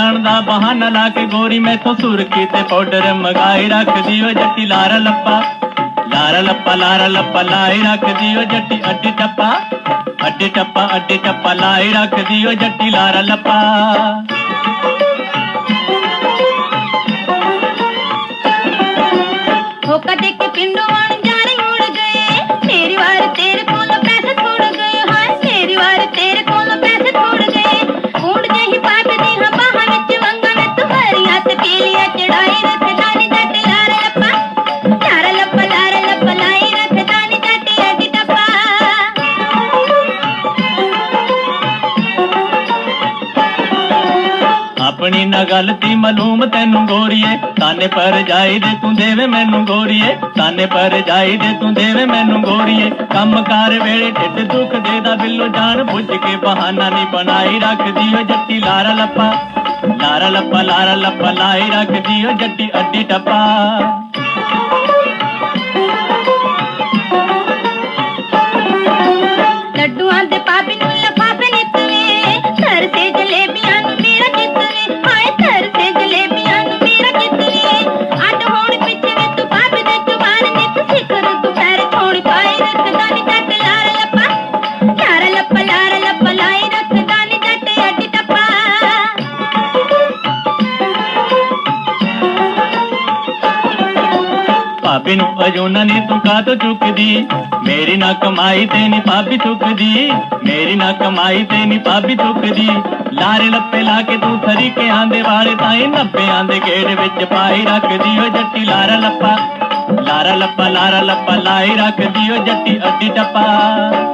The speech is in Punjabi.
ਫੋਨ ਦਾ ਬਹਾਨਾ ਲਾ ਕੇ ਗੋਰੀ ਮੈਥੋਂ ਸੁਰਖੀ ਤੇ ਪਾਊਡਰ ਮਗਾਈ ਰੱਖਦੀ ਓ ਜੱਟੀ ਲਾਰਾ ਲੱਪਾ ਲਾਰਾ ਲੱਪਾ ਲਾਰਾ ਲੱਪਾ ਲਾਈ ਰੱਖਦੀ ਓ ਜੱਟੀ ਅੱਡੀ ਟੱਪਾ ਅੱਡੀ ਟੱਪਾ ਅੱਡੀ ਟੱਪਾ ਲਾਈ ਰੱਖਦੀ ਓ ਜੱਟੀ ਲਾਰਾ ਲੱਪਾ ਹੋ ਕਦੇ ਕਿ ਪਿੰਡੋਂ ਆਣ ਆਪਣੀ ਨਾ ਗਲਤੀ ਮਾਲੂਮ ਤੈਨੂੰ ਗੋਰੀਏ। ਤਾਨੇ ਪਰ ਜਾਈ ਦੇ ਤੂੰ ਦੇਵੇ ਮੈਨੂੰ ਗੋਰੀਏ। ਤਾਨੇ ਪਰ ਜਾਈ ਦੇ ਤੂੰ ਦੇਵੇ ਮੈਨੂੰ ਗੋਰੀਏ। ਕੰਮ ਕਾਰ ਵੇਲੇ ਢਿੱਡ ਦੁੱਖ ਦੇਦਾ ਬਿੱਲੋ ਜਾਣ। ਬੁੱਝ ਕੇ ਬਹਾਨਾ ਨਹੀਂ ਬਣਾਈ ਰੱਖਦੀ ਓ ਜੱਟੀ ਲਾਰਾ ਲੱਪਾ। ਲਾਰਾ ਲੱਪਾ ਲਾਰਾ ਲੱਪਾ ਲਾਈ ਰੱਖਦੀ ਓ ਜੱਟੀ ਅੱਡੀ ਟੱਪਾ। ਭਾਬੀ ਨੂੰ ਅਜੋਨਾ ਨੇ ਤੂੰ ਕਾਹਤੋਂ ਚੁੱਕਦੀ। ਮੇਰੀ ਨਾ ਕਮਾਈ ਤੇ ਨੀ ਭਾਬੀ ਚੁੱਕਦੀ ਮੇਰੀ ਨਾ ਕਮਾਈ ਤੇ ਨੀ ਭਾਬੀ ਚੁੱਕਦੀ ਲਾਰੇ ਲੱਪੇ ਲਾ ਕੇ ਤੂੰ ਤਰੀਕਿਆਂ ਦੇ ਵਾਲੇ ਤਾਈ ਨੱਬਿਆਂ ਦੇ ਗੇੜ ਵਿੱਚ ਪਾਈ ਰੱਖਦੀ ਓ ਜੱਟੀ। ਲਾਰਾ ਲੱਪਾ ਲਾਰਾ ਲੱਪਾ ਲਾਰਾ ਲੱਪਾ ਲਾਈ ਰੱਖਦੀ ਓ ਜੱਟੀ ਅੱਡੀ ਟੱਪਾ।